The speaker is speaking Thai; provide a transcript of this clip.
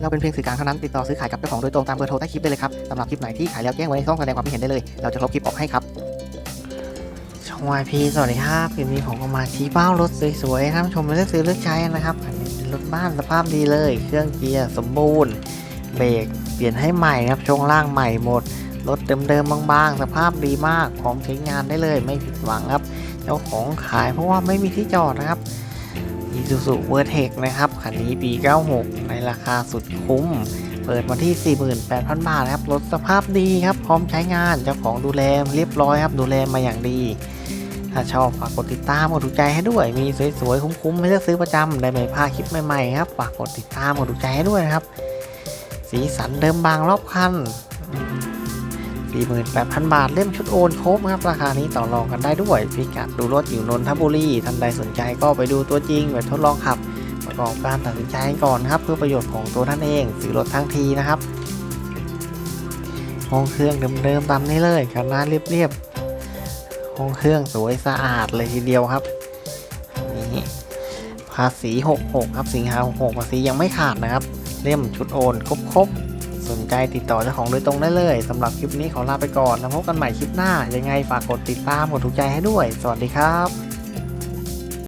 เราเป็นเพียงสื่อกลางเท่านั้นติดต่อซื้อขายกับเจ้าของโดยตรงตามเบอร์โทรใต้คลิปได้เลยครับสำหรับคลิปไหนที่ขายแล้วแจ้งไว้ในช่องแสดงความคิดเห็นได้เลยเราจะลบคลิปออกให้ครับช่องวายพีสวัสดีครับคลิปนี้ผมก็มาชี้เป้ารถสวยๆท่านผู้ชมเลือกซื้อเลือกใช้นะครับอันนี้เป็นรถบ้านสภาพดีเลย เครื่องเกียร์สมบูรณ์เบรกเปลี่ยนให้ใหม่ครับช่วงล่างใหม่หมดรถเดิมๆบางๆ สภาพดีมากพร้อมใช้งานได้เลยไม่ผิดหวังครับ เจ้าของขายเพราะว่าไม่มีที่จอดนะครับ Isuzu Vertex นะครับ คันนี้ปี 96 ในราคาสุดคุ้ม เปิดมาที่ 48,000 บาทครับ รถสภาพดีครับ พร้อมใช้งาน เจ้าของดูแลเรียบร้อยครับ ดูแลมาอย่างดี ถ้าชอบฝากกดติดตามกดถูกใจให้ด้วย มีสวยๆ คุ้มๆ ให้เลือกซื้อประจำ ได้ไม่พลาดคลิปใหม่ๆ ครับ ฝากกดติดตามกดถูกใจให้ด้วยนะครับ สีสันเดิมบางรอบคัน 48,000 บาทเล่มชุดโอนครบครับ ราคานี้ต่อรองกันได้ด้วยพิกัดดูรถอยู่นนทบุรีท่านใดสนใจก็ไปดูตัวจริงไปทดลองขับ ประกอบการตัดสินใจก่อนครับ เพื่อประโยชน์ของตัวท่านเองซื้อรถทั้งทีนะครับห้องเครื่องเดิมๆตามนี้เลยกันหน้าเรียบๆห้องเครื่องสวยสะอาดเลยทีเดียวครับนี่ภาษี 66 ครับสิงหา66ภาษียังไม่ขาดนะครับ เล่มชุดโอนครบๆ ใจติดต่อเจ้าของโดยตรงได้เลยสำหรับคลิปนี้ขอลาไปก่อนแล้วพบกันใหม่คลิปหน้า ยังไงฝากกดติดตามกดถูกใจให้ด้วย สวัสดีครับ